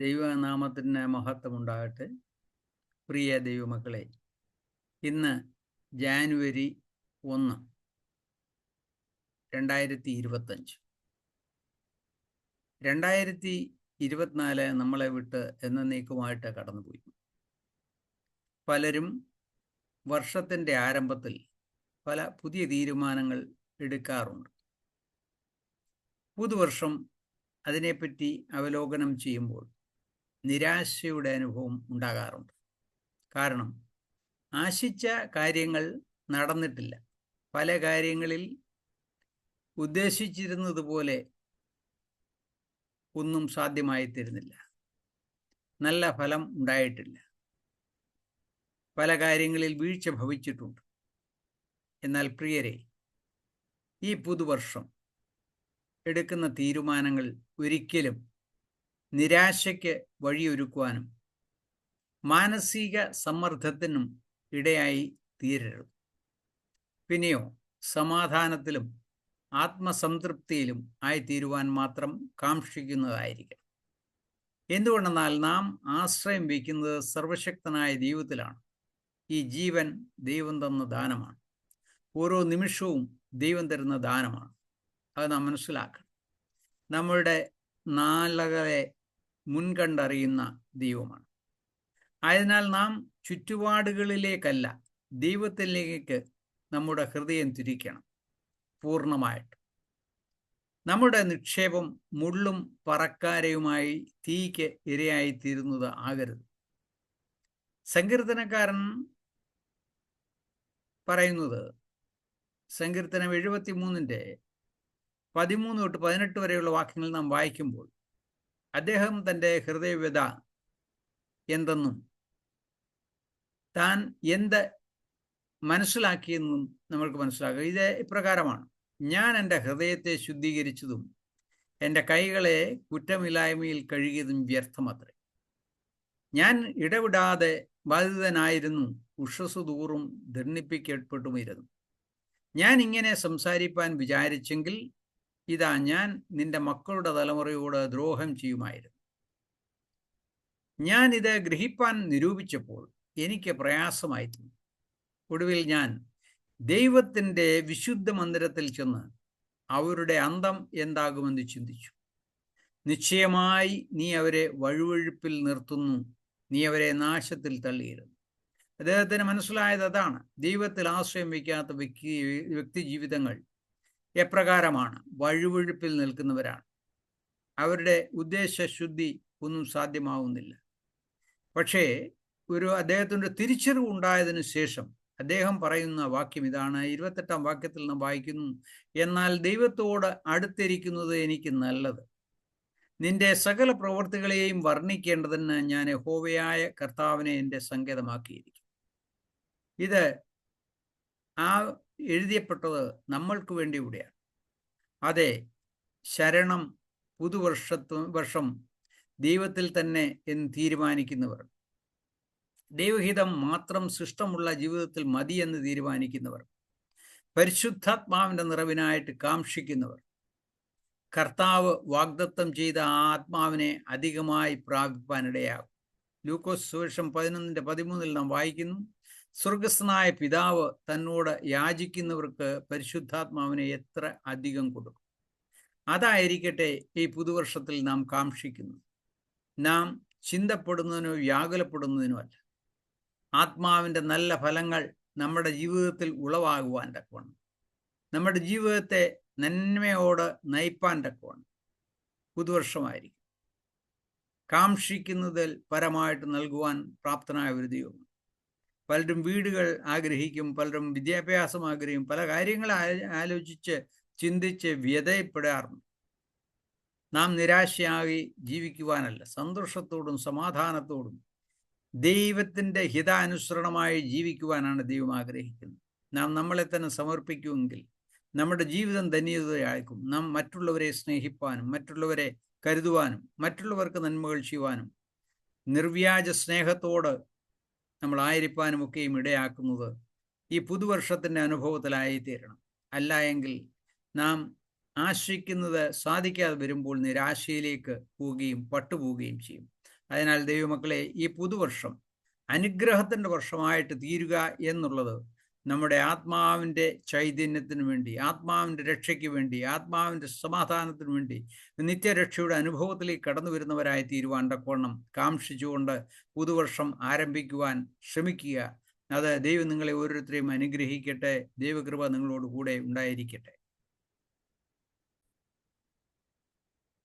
ദൈവനാമത്തിന് മഹത്വമുണ്ടാകട്ടെ. പ്രിയ ദൈവമക്കളെ ഇന്ന് ജാനുവരി ഒന്ന് രണ്ടായിരത്തി ഇരുപത്തഞ്ച് രണ്ടായിരത്തി ഇരുപത്തിനാല് നമ്മളെ വിട്ട് എന്നേക്കുമായിട്ട് കടന്നുപോയി. പലരും വർഷത്തിന്റെ ആരംഭത്തിൽ പല പുതിയ തീരുമാനങ്ങൾ എടുക്കാറുണ്ട്. പുതുവർഷം അതിനെപ്പറ്റി അവലോകനം ചെയ്യുമ്പോൾ നിരാശയുടെ അനുഭവം ഉണ്ടാകാറുണ്ട്. കാരണം ആശിച്ച കാര്യങ്ങൾ നടന്നിട്ടില്ല. പല കാര്യങ്ങളിൽ ഉദ്ദേശിച്ചിരുന്നത് പോലെ ഒന്നും സാധ്യമായി തരുന്നില്ല നല്ല ഫലം ഉണ്ടായിട്ടില്ല. പല കാര്യങ്ങളിൽ വീഴ്ച ഭവിച്ചിട്ടുണ്ട്. എന്നാൽ പ്രിയരെ ഈ പുതുവർഷം എടുക്കുന്ന തീരുമാനങ്ങൾ ഒരിക്കലും നിരാശയ്ക്ക് വഴിയൊരുക്കുവാനും മാനസിക സമ്മർദ്ദത്തിനും ഇടയായി തീരരുത്. പിന്നെയോ സമാധാനത്തിലും ആത്മസംതൃപ്തിയിലും ആയിത്തീരുവാൻ മാത്രം കാക്ഷിക്കുന്നതായിരിക്കും എന്തുകൊണ്ടെന്നാൽ നാം ആശ്രയം വയ്ക്കുന്നത് സർവശക്തനായ ദൈവത്തിലാണ്. ഈ ജീവൻ ദൈവം തന്ന ദാനമാണ്. ഓരോ നിമിഷവും ദൈവം തരുന്ന ദാനമാണ്. അത് നാം മനസ്സിലാക്കണം. നമ്മളുടെ നാളകളെ മുൻകണ്ടറിയുന്ന ദൈവമാണ്. ആയതിനാൽ നാം ചുറ്റുപാടുകളിലേക്കല്ല ദൈവത്തിലേക്ക് നമ്മുടെ ഹൃദയം തിരിക്കണം പൂർണമായിട്ട്. നമ്മുടെ നിക്ഷേപം മുള്ളും പറക്കാരയുമായി തീയ്ക്ക് ഇരയായിത്തീരുന്നത് ആകരുത്. സങ്കീർത്തനക്കാരൻ പറയുന്നത് സങ്കീർത്തനം എഴുപത്തി മൂന്നിന്റെ പതിമൂന്ന് തൊട്ട് പതിനെട്ട് വരെയുള്ള വാക്യങ്ങൾ നാം വായിക്കുമ്പോൾ അദ്ദേഹം തന്റെ ഹൃദയവ്യത എന്തെന്നും താൻ എന്ത് മനസ്സിലാക്കിയെന്നും നമ്മൾക്ക് മനസ്സിലാക്കുക ഇത് ഇപ്രകാരമാണ്. ഞാൻ എന്റെ ഹൃദയത്തെ ശുദ്ധീകരിച്ചതും എന്റെ കൈകളെ കുറ്റമില്ലായ്മയിൽ കഴുകിയതും വ്യർത്ഥമത്രേ. ഞാൻ ഇടവിടാതെ ബാധിതനായിരുന്നു ഉഷസ് ദൂറും ദണ്ണിപ്പിക്കപ്പെട്ടുമിരുന്നു ഞാൻ ഇങ്ങനെ സംസാരിപ്പാൻ വിചാരിച്ചെങ്കിൽ ഇതാ ഞാൻ നിന്റെ മക്കളുടെ തലമുറയോട് ദ്രോഹം ചെയ്യുമായിരുന്നു. ഞാൻ ഇത് ഗ്രഹിപ്പാൻ നിരൂപിച്ചപ്പോൾ എനിക്ക് പ്രയാസമായി തോന്നി. ഒടുവിൽ ഞാൻ ദൈവത്തിന്റെ വിശുദ്ധ മന്ദിരത്തിൽ ചെന്ന് അവരുടെ അന്തം എന്താകുമെന്ന് ചിന്തിച്ചു. നിശ്ചയമായി നീ അവരെ വഴുവഴുപ്പിൽ നിർത്തുന്നു. നീ അവരെ നാശത്തിൽ തള്ളിയിരുന്നു. അദ്ദേഹത്തിന് മനസ്സിലായത് അതാണ്. ദൈവത്തിൽ ആശ്രയം വയ്ക്കാത്ത വ്യക്തി വ്യക്തി ജീവിതങ്ങൾ എപ്രകാരമാണ്? വഴുവഴുപ്പിൽ നിൽക്കുന്നവരാണ്. അവരുടെ ഉദ്ദേശശുദ്ധി ഒന്നും സാധ്യമാവുന്നില്ല. പക്ഷേ ഒരു അദ്ദേഹത്തിന്റെ തിരിച്ചറിവ് ഉണ്ടായതിനു ശേഷം അദ്ദേഹം പറയുന്ന വാക്യം ഇതാണ്. ഇരുപത്തെട്ടാം വാക്യത്തിൽ നാം വായിക്കുന്നു എന്നാൽ ദൈവത്തോട് അടുത്തിരിക്കുന്നത് എനിക്ക് നല്ലത്. നിന്റെ സകല പ്രവർത്തികളെയും വർണിക്കേണ്ടതിന് ഞാൻ ഹോവയായ കർത്താവിനെ എന്റെ സങ്കേതമാക്കിയിരിക്കും ഇത് ആ എഴുതിയപ്പെട്ടത് നമ്മൾക്ക് വേണ്ടി അതെ ശരണം പുതുവർഷത്വ വർഷം ദൈവത്തിൽ തന്നെ എന്ന് തീരുമാനിക്കുന്നവർ. ദൈവഹിതം മാത്രം സൃഷ്ടമുള്ള ജീവിതത്തിൽ മതി എന്ന് തീരുമാനിക്കുന്നവർ. പരിശുദ്ധാത്മാവിന്റെ നിറവിനായിട്ട് കാക്ഷിക്കുന്നവർ. കർത്താവ് വാഗ്ദത്തം ചെയ്ത ആ ആത്മാവിനെ അധികമായി പ്രാപിപ്പാനിടയാകും. ലൂക്കോസ് സുവേഷം പതിനൊന്നിന്റെ പതിമൂന്നിൽ നാം വായിക്കുന്നു സ്വർഗസ്ഥനായ പിതാവ് തന്നോട് യാചിക്കുന്നവർക്ക് പരിശുദ്ധാത്മാവിനെ എത്ര അധികം കൊടുക്കും? അതായിരിക്കട്ടെ ഈ പുതുവർഷത്തിൽ നാം കാക്ഷിക്കുന്നു നാം ചിന്തപ്പെടുന്നതിനോ വ്യാകുലപ്പെടുന്നതിനോ അല്ല. ആത്മാവിന്റെ നല്ല ഫലങ്ങൾ നമ്മുടെ ജീവിതത്തിൽ ഉളവാകുവാൻ തക്കവണ്ണം. നമ്മുടെ ജീവിതത്തെ നന്മയോട് നയിപ്പാൻ തക്കവണ്ണം. പുതുവർഷമായിരിക്കും. കാക്ഷിക്കുന്നതിൽ പരമായിട്ട് നൽകുവാൻ പ്രാപ്തനായ ഒരു ദൈവം പലരും വീടുകൾ ആഗ്രഹിക്കും പലരും വിദ്യാഭ്യാസം ആഗ്രഹിക്കും പല കാര്യങ്ങൾ ആലോചിച്ച് ചിന്തിച്ച് വ്യതയപ്പെടാറുണ്ട്. നാം നിരാശയായി ജീവിക്കുവാനല്ല സന്തോഷത്തോടും സമാധാനത്തോടും ദൈവത്തിന്റെ ഹിതാനുസരണമായി ജീവിക്കുവാനാണ് ദൈവം ആഗ്രഹിക്കുന്നത്. നാം നമ്മളെ തന്നെ സമർപ്പിക്കുമെങ്കിൽ നമ്മുടെ ജീവിതം ധന്യതയായിരിക്കും. നാം മറ്റുള്ളവരെ സ്നേഹിപ്പാനും മറ്റുള്ളവരെ കരുതുവാനും മറ്റുള്ളവർക്ക് നന്മകൾ ചെയ്യുവാനും നിർവ്യാജ സ്നേഹത്തോട് നമ്മൾ ആയിരിക്കാനുമൊക്കെയും ഇടയാക്കുന്നത് ഈ പുതുവർഷത്തിന്റെ അനുഭവത്തിലായി തീരണം അല്ല എങ്കിൽ നാം ആശ്രയിക്കുന്നത് സാധിക്കാതെ വരുമ്പോൾ നിരാശയിലേക്ക് പോവുകയും പട്ടുപോവുകയും ചെയ്യും. അതിനാൽ ദൈവമക്കളെ ഈ പുതുവർഷം അനുഗ്രഹത്തിന്റെ വർഷമായിട്ട് തീരുക എന്നുള്ളത് നമ്മുടെ ആത്മാവിന്റെ ചൈതന്യത്തിന് വേണ്ടി ആത്മാവിന്റെ രക്ഷയ്ക്ക് വേണ്ടി ആത്മാവിന്റെ സമാധാനത്തിന് വേണ്ടി നിത്യരക്ഷയുടെ അനുഭവത്തിലേക്ക് കടന്നു വരുന്നവരായി തീരുവാൻ തക്കവണ്ണം കാംക്ഷിച്ചുകൊണ്ട് പുതുവർഷം ആരംഭിക്കുവാൻ ശ്രമിക്കുക. അത് ദൈവം നിങ്ങളെ ഓരോരുത്തരെയും അനുഗ്രഹിക്കട്ടെ. ദൈവകൃപ നിങ്ങളോട് കൂടെ ഉണ്ടായിരിക്കട്ടെ.